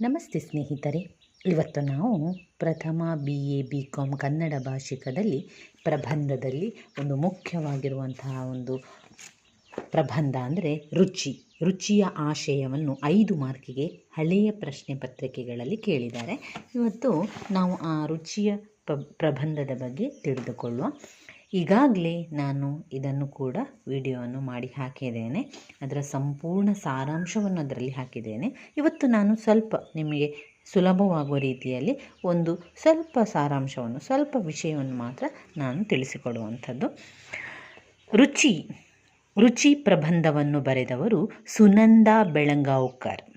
ನಮಸ್ತೆ ಸ್ನೇಹಿತರೆ. ಇವತ್ತು ನಾವು ಪ್ರಥಮ B A B Com Kannada ಭಾಷಿಕದಲ್ಲಿ, ಪ್ರಬಂಧದಲ್ಲಿ ಒಂದು ಮುಖ್ಯವಾಗಿರುವಂತಹ ಒಂದು ಪ್ರಬಂಧ ಅಂದರೆ ರುಚಿ. ರುಚಿಯ ಆಶಯವನ್ನು ಐದು ಮಾರ್ಕಿಗೆ ಹಳೆಯ ಪ್ರಶ್ನೆ ಪತ್ರಿಕೆಗಳಲ್ಲಿ ಕೇಳಿದ್ದಾರೆ. ಇವತ್ತು ನಾವು ಆ ರುಚಿಯ ಪ್ರಬಂಧದ ಬಗ್ಗೆ ತಿಳಿದುಕೊಳ್ಳುವ ಈಗಾಗಲೇ ನಾನು ಇದನ್ನು ಕೂಡ ವಿಡಿಯೋವನ್ನು ಮಾಡಿ ಹಾಕಿದ್ದೇನೆ. ಅದರ ಸಂಪೂರ್ಣ ಸಾರಾಂಶವನ್ನು ಅದರಲ್ಲಿ ಹಾಕಿದ್ದೇನೆ. ಇವತ್ತು ನಾನು ಸ್ವಲ್ಪ ನಿಮಗೆ ಸುಲಭವಾಗುವ ರೀತಿಯಲ್ಲಿ ಒಂದು ಸ್ವಲ್ಪ ಸಾರಾಂಶವನ್ನು, ಸ್ವಲ್ಪ ವಿಷಯವನ್ನು ಮಾತ್ರ ನಾನು ತಿಳಿಸಿಕೊಡುವಂಥದ್ದು. ರುಚಿ ರುಚಿ ಪ್ರಬಂಧವನ್ನು ಬರೆದವರು ಸುನಂದಾ ಬೆಳಗಾವ್ಕರ್.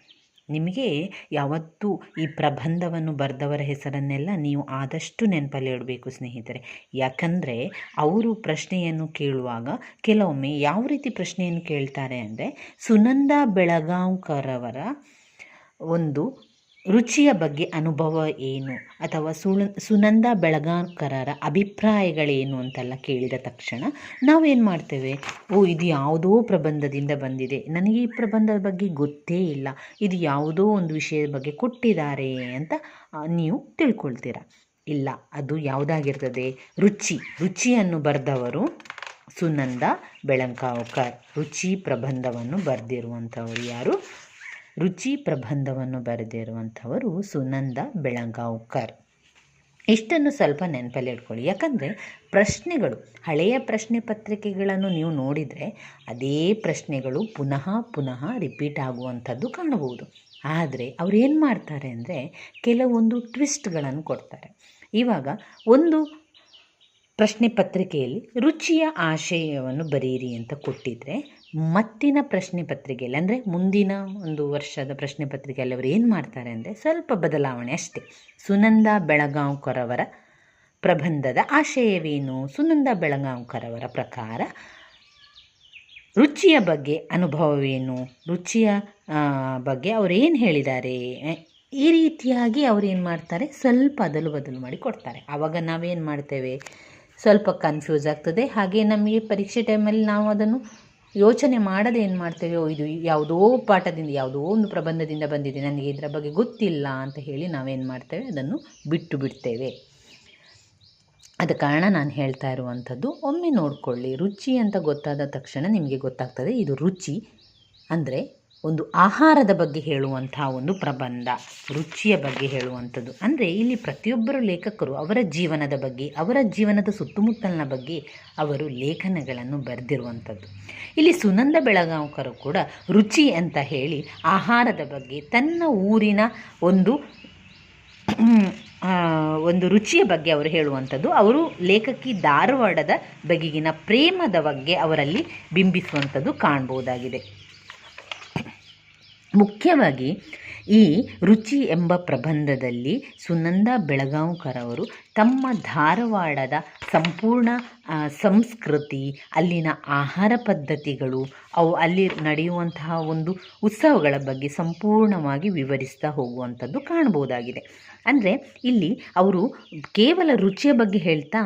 ನಿಮಗೆ ಯಾವತ್ತೂ ಈ ಪ್ರಬಂಧವನ್ನು ಬರೆದವರ ಹೆಸರನ್ನೆಲ್ಲ ನೀವು ಆದಷ್ಟು ನೆನಪಲ್ಲಿ ಇಡಬೇಕು, ಸ್ನೇಹಿತರೆ. ಯಾಕಂದರೆ ಅವರು ಪ್ರಶ್ನೆಯನ್ನು ಕೇಳುವಾಗ ಕೆಲವೊಮ್ಮೆ ಯಾವ ರೀತಿ ಪ್ರಶ್ನೆಯನ್ನು ಕೇಳ್ತಾರೆ ಅಂದರೆ ಸುನಂದಾ ಬೆಳಗಾಂವ್ಕರವರ ಒಂದು ರುಚಿಯ ಬಗ್ಗೆ ಅನುಭವ ಏನು ಅಥವಾ ಸುಳು ಸುನಂದ ಬೆಳಗಾಂಕರರ ಅಭಿಪ್ರಾಯಗಳೇನು ಅಂತೆಲ್ಲ ಕೇಳಿದ ತಕ್ಷಣ ನಾವೇನು ಮಾಡ್ತೇವೆ? ಓ, ಇದು ಯಾವುದೋ ಪ್ರಬಂಧದಿಂದ ಬಂದಿದೆ. ನನಗೆ ಈ ಪ್ರಬಂಧದ ಬಗ್ಗೆ ಗೊತ್ತೇ ಇಲ್ಲ. ಇದು ಯಾವುದೋ ಒಂದು ವಿಷಯದ ಬಗ್ಗೆ ಕೊಟ್ಟಿದ್ದಾರೆ ಅಂತ ನೀವು ತಿಳ್ಕೊಳ್ತೀರ? ಇಲ್ಲ, ಅದು ಯಾವುದಾಗಿರ್ತದೆ? ರುಚಿ, ರುಚಿಯನ್ನು ಬರೆದವರು ಸುನಂದ ಬೆಳಂಕಾವ್ಕರ್ ರುಚಿ ಪ್ರಬಂಧವನ್ನು ಬರೆದಿರುವಂಥವರು ಯಾರು? ರುಚಿ ಪ್ರಬಂಧವನ್ನು ಬರೆದಿರುವಂಥವರು ಸುನಂದ ಬೆಳಗಾವ್ಕರ್. ಇಷ್ಟನ್ನು ಸ್ವಲ್ಪ ನೆನಪಲ್ಲಿ ಇಟ್ಕೊಳ್ಳಿ. ಯಾಕಂದರೆ ಪ್ರಶ್ನೆಗಳು, ಹಳೆಯ ಪ್ರಶ್ನೆ ಪತ್ರಿಕೆಗಳನ್ನು ನೀವು ನೋಡಿದರೆ ಅದೇ ಪ್ರಶ್ನೆಗಳು ಪುನಃ ಪುನಃ ರಿಪೀಟ್ ಆಗುವಂಥದ್ದು ಕಾಣಬಹುದು. ಆದರೆ ಅವ್ರು ಏನು ಮಾಡ್ತಾರೆ ಅಂದರೆ ಕೆಲವೊಂದು ಟ್ವಿಸ್ಟ್ಗಳನ್ನು ಕೊಡ್ತಾರೆ. ಇವಾಗ ಒಂದು ಪ್ರಶ್ನೆ ಪತ್ರಿಕೆಯಲ್ಲಿ ರುಚಿಯ ಆಶಯವನ್ನು ಬರೆಯಿರಿ ಅಂತ ಕೊಟ್ಟಿದ್ದರೆ ಮತ್ತಿನ ಪ್ರಶ್ನೆ ಪತ್ರಿಕೆಯಲ್ಲಿ, ಅಂದರೆ ಮುಂದಿನ ಒಂದು ವರ್ಷದ ಪ್ರಶ್ನೆ ಪತ್ರಿಕೆಯಲ್ಲಿ ಅವರು ಏನು ಮಾಡ್ತಾರೆ ಅಂದರೆ ಸ್ವಲ್ಪ ಬದಲಾವಣೆ ಅಷ್ಟೇ. ಸುನಂದ ಬೆಳಗಾಂವ್ಕರವರ ಪ್ರಬಂಧದ ಆಶಯವೇನು? ಸುನಂದ ಬೆಳಗಾವ್ಕರವರ ಪ್ರಕಾರ ರುಚಿಯ ಬಗ್ಗೆ ಅನುಭವವೇನು? ರುಚಿಯ ಬಗ್ಗೆ ಅವರು ಏನು ಹೇಳಿದ್ದಾರೆ? ಈ ರೀತಿಯಾಗಿ ಅವ್ರು ಏನು ಮಾಡ್ತಾರೆ? ಸ್ವಲ್ಪ ಅದಲು ಬದಲು ಮಾಡಿ ಕೊಡ್ತಾರೆ. ಆವಾಗ ನಾವೇನು ಮಾಡ್ತೇವೆ? ಸ್ವಲ್ಪ ಕನ್ಫ್ಯೂಸ್ ಆಗ್ತದೆ. ಹಾಗೆ ನಮಗೆ ಪರೀಕ್ಷೆ ಟೈಮಲ್ಲಿ ನಾವು ಅದನ್ನು ಯೋಚನೆ ಮಾಡದೆ ಏನು ಮಾಡ್ತೇವೆ? ಇದು ಯಾವುದೋ ಪಾಠದಿಂದ, ಯಾವುದೋ ಒಂದು ಪ್ರಬಂಧದಿಂದ ಬಂದಿದೆ. ನನಗೆ ಇದರ ಬಗ್ಗೆ ಗೊತ್ತಿಲ್ಲ ಅಂತ ಹೇಳಿ ನಾವೇನು ಮಾಡ್ತೇವೆ? ಅದನ್ನು ಬಿಟ್ಟು ಬಿಡ್ತೇವೆ. ಅದ ಕಾರಣ ನಾನು ಹೇಳ್ತಾ ಇರುವಂಥದ್ದು, ಒಮ್ಮೆ ನೋಡಿಕೊಳ್ಳಿ. ರುಚಿ ಅಂತ ಗೊತ್ತಾದ ತಕ್ಷಣ ನಿಮಗೆ ಗೊತ್ತಾಗ್ತದೆ. ಇದು ರುಚಿ ಅಂದರೆ ಒಂದು ಆಹಾರದ ಬಗ್ಗೆ ಹೇಳುವಂತಹ ಒಂದು ಪ್ರಬಂಧ, ರುಚಿಯ ಬಗ್ಗೆ ಹೇಳುವಂಥದ್ದು. ಅಂದರೆ ಇಲ್ಲಿ ಪ್ರತಿಯೊಬ್ಬರು ಲೇಖಕರು ಅವರ ಜೀವನದ ಬಗ್ಗೆ, ಅವರ ಜೀವನದ ಸುತ್ತಮುತ್ತಲಿನ ಬಗ್ಗೆ ಅವರು ಲೇಖನಗಳನ್ನು ಬರೆದಿರುವಂಥದ್ದು. ಇಲ್ಲಿ ಸುನಂದ ಬೆಳಗಾವ್ಕರು ಕೂಡ ರುಚಿ ಅಂತ ಹೇಳಿ ಆಹಾರದ ಬಗ್ಗೆ, ತನ್ನ ಊರಿನ ಒಂದು ಒಂದು ರುಚಿಯ ಬಗ್ಗೆ ಅವರು ಹೇಳುವಂಥದ್ದು. ಅವರು ಲೇಖಕಿ ಧಾರವಾಡದ ಬಗೆಗಿನ ಪ್ರೇಮದ ಬಗ್ಗೆ ಅವರಲ್ಲಿ ಬಿಂಬಿಸುವಂಥದ್ದು ಕಾಣ್ಬೋದಾಗಿದೆ. ಮುಖ್ಯವಾಗಿ ಈ ರುಚಿ ಎಂಬ ಪ್ರಬಂಧದಲ್ಲಿ ಸುನಂದ ಬೆಳಗಾವ್ಕರ್ ಅವರು ತಮ್ಮ ಧಾರವಾಡದ ಸಂಪೂರ್ಣ ಸಂಸ್ಕೃತಿ, ಅಲ್ಲಿನ ಆಹಾರ ಪದ್ಧತಿಗಳು, ಅವು ಅಲ್ಲಿ ನಡೆಯುವಂತಹ ಒಂದು ಉತ್ಸವಗಳ ಬಗ್ಗೆ ಸಂಪೂರ್ಣವಾಗಿ ವಿವರಿಸ್ತಾ ಹೋಗುವಂಥದ್ದು ಕಾಣ್ಬೋದಾಗಿದೆ ಅಂದರೆ ಇಲ್ಲಿ ಅವರು ಕೇವಲ ರುಚಿಯ ಬಗ್ಗೆ ಹೇಳ್ತಾ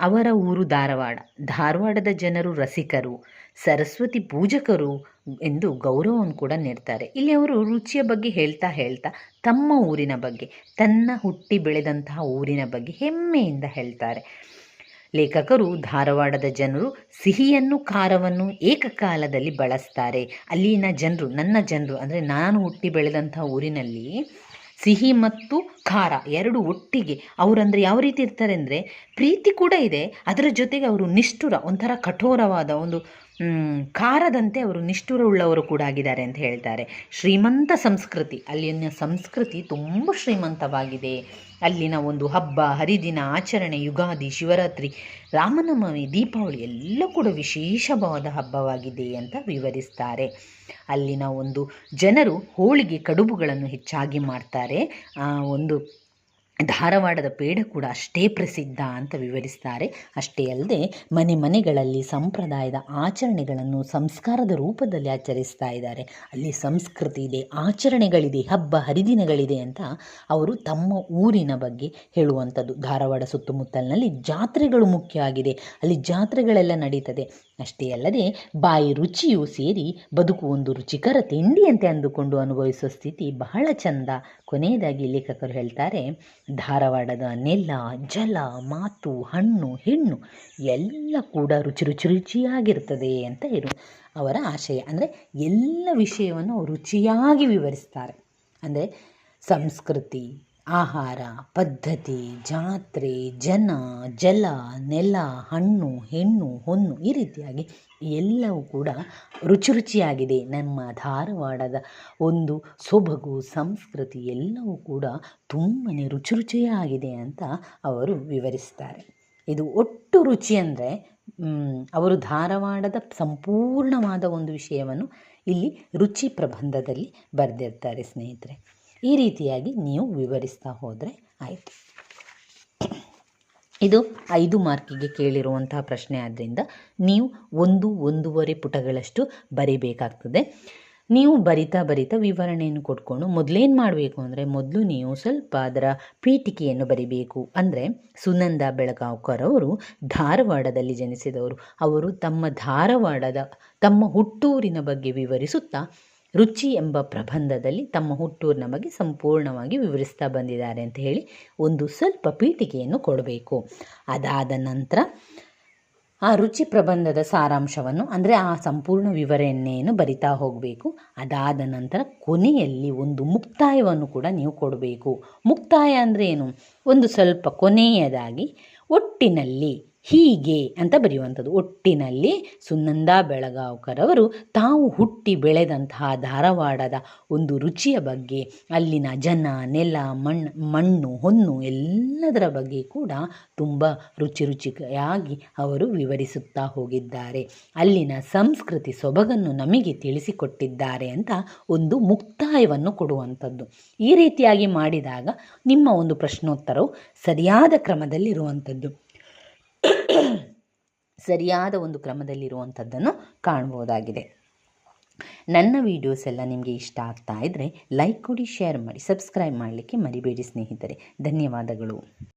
ಅವರ ಊರು ಧಾರವಾಡ. ಧಾರವಾಡದ ಜನರು ರಸಿಕರು. ಸರಸ್ವತಿ ಪೂಜಕರು ಎಂದು ಗೌರವವನ್ನು ಕೂಡ ನೀಡ್ತಾರೆ. ಇಲ್ಲಿ ಅವರು ರುಚಿಯ ಬಗ್ಗೆ ಹೇಳ್ತಾ ಹೇಳ್ತಾ ತಮ್ಮ ಊರಿನ ಬಗ್ಗೆ, ತನ್ನ ಹುಟ್ಟಿ ಬೆಳೆದಂತಹ ಊರಿನ ಬಗ್ಗೆ ಹೆಮ್ಮೆಯಿಂದ ಹೇಳ್ತಾರೆ. ಲೇಖಕರು ಧಾರವಾಡದ ಜನರು ಸಿಹಿಯನ್ನು, ಖಾರವನ್ನು ಏಕಕಾಲದಲ್ಲಿ ಬಳಸ್ತಾರೆ. ಅಲ್ಲಿನ ಜನರು, ನನ್ನ ಜನರು ಅಂದರೆ ನಾನು ಹುಟ್ಟಿ ಬೆಳೆದಂತಹ ಊರಿನಲ್ಲಿ ಸಿಹಿ ಮತ್ತು ಖಾರ ಎರಡು ಒಟ್ಟಿಗೆ ಅವರಂದರೆ ಯಾವ ರೀತಿ ಇರ್ತಾರೆ ಅಂದರೆ ಪ್ರೀತಿ ಕೂಡ ಇದೆ. ಅದರ ಜೊತೆಗೆ ಅವರು ನಿಷ್ಠುರ, ಒಂಥರ ಕಠೋರವಾದ ಒಂದು ಖಾರದಂತೆ ಅವರು ನಿಷ್ಠುರವುಳ್ಳವರು ಕೂಡ ಆಗಿದ್ದಾರೆ ಅಂತ ಹೇಳ್ತಾರೆ. ಶ್ರೀಮಂತ ಸಂಸ್ಕೃತಿ, ಅಲ್ಲಿನ ಸಂಸ್ಕೃತಿ ತುಂಬ ಶ್ರೀಮಂತವಾಗಿದೆ. ಅಲ್ಲಿನ ಒಂದು ಹಬ್ಬ, ಹರಿದಿನ, ಆಚರಣೆ, ಯುಗಾದಿ, ಶಿವರಾತ್ರಿ, ರಾಮನವಮಿ, ದೀಪಾವಳಿ ಎಲ್ಲ ಕೂಡ ವಿಶೇಷವಾದ ಹಬ್ಬವಾಗಿದೆ ಅಂತ ವಿವರಿಸ್ತಾರೆ. ಅಲ್ಲಿನ ಒಂದು ಜನರು ಹೋಳಿಗೆ, ಕಡುಬುಗಳನ್ನು ಹೆಚ್ಚಾಗಿ ಮಾಡ್ತಾರೆ. ಒಂದು ಧಾರವಾಡದ ಪೇಡ ಕೂಡ ಅಷ್ಟೇ ಪ್ರಸಿದ್ಧ ಅಂತ ವಿವರಿಸ್ತಾರೆ. ಅಷ್ಟೇ ಅಲ್ಲದೆ ಮನೆ ಮನೆಗಳಲ್ಲಿ ಸಂಪ್ರದಾಯದ ಆಚರಣೆಗಳನ್ನು ಸಂಸ್ಕಾರದ ರೂಪದಲ್ಲಿ ಆಚರಿಸ್ತಾ ಇದ್ದಾರೆ. ಅಲ್ಲಿ ಸಂಸ್ಕೃತಿ ಇದೆ, ಆಚರಣೆಗಳಿದೆ, ಹಬ್ಬ, ಹರಿದಿನಗಳಿದೆ ಅಂತ ಅವರು ತಮ್ಮ ಊರಿನ ಬಗ್ಗೆ ಹೇಳುವಂಥದ್ದು. ಧಾರವಾಡ ಸುತ್ತಮುತ್ತಲಿನಲ್ಲಿ ಜಾತ್ರೆಗಳು ಮುಖ್ಯ ಆಗಿದೆ. ಅಲ್ಲಿ ಜಾತ್ರೆಗಳೆಲ್ಲ ನಡೀತದೆ. ಅಷ್ಟೇ ಅಲ್ಲದೆ ಬಾಯಿ ರುಚಿಯೂ ಸೇರಿ ಬದುಕು ಒಂದು ರುಚಿಕರ ತಿಂಡಿಯಂತೆ ಅಂದುಕೊಂಡು ಅನುಭವಿಸುವ ಸ್ಥಿತಿ ಬಹಳ ಚಂದ. ಕೊನೆಯದಾಗಿ ಲೇಖಕರು ಹೇಳ್ತಾರೆ, ಧಾರವಾಡದ ನೆಲ, ಜಲ, ಮಾತು, ಹಣ್ಣು, ಹೆಣ್ಣು ಎಲ್ಲ ಕೂಡ ರುಚಿ ರುಚಿ ರುಚಿಯಾಗಿರ್ತದೆ ಅಂತ ಇರು, ಅವರ ಆಶಯ. ಅಂದರೆ ಎಲ್ಲ ವಿಷಯವನ್ನು ರುಚಿಯಾಗಿ ವಿವರಿಸ್ತಾರೆ. ಅಂದರೆ ಸಂಸ್ಕೃತಿ ಆಹಾರ, ಪದ್ಧತಿ, ಜಾತ್ರೆ, ಜನ, ಜಲ, ನೆಲ, ಹಣ್ಣು, ಹೆಣ್ಣು, ಹೊನ್ನು ಈ ರೀತಿಯಾಗಿ ಎಲ್ಲವೂ ಕೂಡ ರುಚಿ ರುಚಿಯಾಗಿದೆ. ನಮ್ಮ ಧಾರವಾಡದ ಒಂದು ಸೊಬಗು, ಸಂಸ್ಕೃತಿ ಎಲ್ಲವೂ ಕೂಡ ತುಂಬಾ ರುಚಿ ರುಚಿಯಾಗಿದೆ ಅಂತ ಅವರು ವಿವರಿಸ್ತಾರೆ. ಇದು ಒಟ್ಟು ರುಚಿ ಅಂದರೆ ಅವರು ಧಾರವಾಡದ ಸಂಪೂರ್ಣವಾದ ಒಂದು ವಿಷಯವನ್ನು ಇಲ್ಲಿ ರುಚಿ ಪ್ರಬಂಧದಲ್ಲಿ ಬರೆದಿರ್ತಾರೆ ಸ್ನೇಹಿತರೆ. ಈ ರೀತಿಯಾಗಿ ನೀವು ವಿವರಿಸ್ತಾ ಹೋದರೆ ಆಯಿತು. ಇದು ಐದು ಮಾರ್ಕಿಗೆ ಕೇಳಿರುವಂತಹ ಪ್ರಶ್ನೆ ಆದ್ದರಿಂದ ನೀವು ಒಂದು, ಒಂದೂವರೆ ಪುಟಗಳಷ್ಟು ಬರೀಬೇಕಾಗ್ತದೆ. ನೀವು ಬರಿತಾ ಬರಿತಾ ವಿವರಣೆಯನ್ನು ಕೊಟ್ಕೊಂಡು ಮೊದಲೇನು ಮಾಡಬೇಕು ಅಂದರೆ ಮೊದಲು ನೀವು ಸ್ವಲ್ಪ ಅದರ ಪೀಠಿಕೆಯನ್ನು ಬರಿಬೇಕು. ಅಂದರೆ ಸುನಂದ ಬೆಳಗಾವ್ಕರ್ ಅವರು ಧಾರವಾಡದಲ್ಲಿ ಜನಿಸಿದವರು. ಅವರು ತಮ್ಮ ಧಾರವಾಡದ, ತಮ್ಮ ಹುಟ್ಟೂರಿನ ಬಗ್ಗೆ ವಿವರಿಸುತ್ತಾ ರುಚಿ ಎಂಬ ಪ್ರಬಂಧದಲ್ಲಿ ತಮ್ಮ ಹುಟ್ಟೂರಿನ ಬಗ್ಗೆ ಸಂಪೂರ್ಣವಾಗಿ ವಿವರಿಸ್ತಾ ಬಂದಿದ್ದಾರೆ ಅಂತ ಹೇಳಿ ಒಂದು ಸ್ವಲ್ಪ ಪೀಠಿಕೆಯನ್ನು ಕೊಡಬೇಕು. ಅದಾದ ನಂತರ ಆ ರುಚಿ ಪ್ರಬಂಧದ ಸಾರಾಂಶವನ್ನು, ಅಂದರೆ ಆ ಸಂಪೂರ್ಣ ವಿವರಣೆಯನ್ನು ಬರಿತಾ ಹೋಗಬೇಕು. ಅದಾದ ನಂತರ ಕೊನೆಯಲ್ಲಿ ಒಂದು ಮುಕ್ತಾಯವನ್ನು ಕೂಡ ನೀವು ಕೊಡಬೇಕು. ಮುಕ್ತಾಯ ಅಂದರೆ ಏನು? ಒಂದು ಸ್ವಲ್ಪ ಕೊನೆಯದಾಗಿ ಒಟ್ಟಿನಲ್ಲಿ ಹೀಗೆ ಅಂತ ಬರೆಯುವಂಥದ್ದು. ಒಟ್ಟಿನಲ್ಲಿ ಸುನಂದ ಬೆಳಗಾವ್ಕರ್ ಅವರು ತಾವು ಹುಟ್ಟಿ ಬೆಳೆದಂತಹ ಧಾರವಾಡದ ಒಂದು ರುಚಿಯ ಬಗ್ಗೆ, ಅಲ್ಲಿನ ಜನ, ನೆಲ ಮಣ್ಣು ಮಣ್ಣು, ಹೊನ್ನು ಎಲ್ಲದರ ಬಗ್ಗೆ ಕೂಡ ತುಂಬ ರುಚಿ ರುಚಿಯಾಗಿ ಅವರು ವಿವರಿಸುತ್ತಾ ಹೋಗಿದ್ದಾರೆ. ಅಲ್ಲಿನ ಸಂಸ್ಕೃತಿ ಸೊಬಗನ್ನು ನಮಗೆ ತಿಳಿಸಿಕೊಟ್ಟಿದ್ದಾರೆ ಅಂತ ಒಂದು ಮುಕ್ತಾಯವನ್ನು ಕೊಡುವಂಥದ್ದು. ಈ ರೀತಿಯಾಗಿ ಮಾಡಿದಾಗ ನಿಮ್ಮ ಒಂದು ಪ್ರಶ್ನೋತ್ತರವು ಸರಿಯಾದ ಕ್ರಮದಲ್ಲಿರುವಂಥದ್ದು. ಸರಿಯಾದ ಒಂದು ಕ್ರಮದಲ್ಲಿರುವಂಥದ್ದನ್ನು ಕಾಣ್ಬೋದಾಗಿದೆ. ನನ್ನ ವಿಡಿಯೋಸ್ ಎಲ್ಲ ನಿಮಗೆ ಇಷ್ಟ ಆಗ್ತಾ ಇದ್ದರೆ ಲೈಕ್ ಕೊಡಿ ಶೇರ್ ಮಾಡಿ ಸಬ್ಸ್ಕ್ರೈಬ್ ಮಾಡಲಿಕ್ಕೆ ಮರಿಬೇಡಿ ಸ್ನೇಹಿತರೆ. ಧನ್ಯವಾದಗಳು.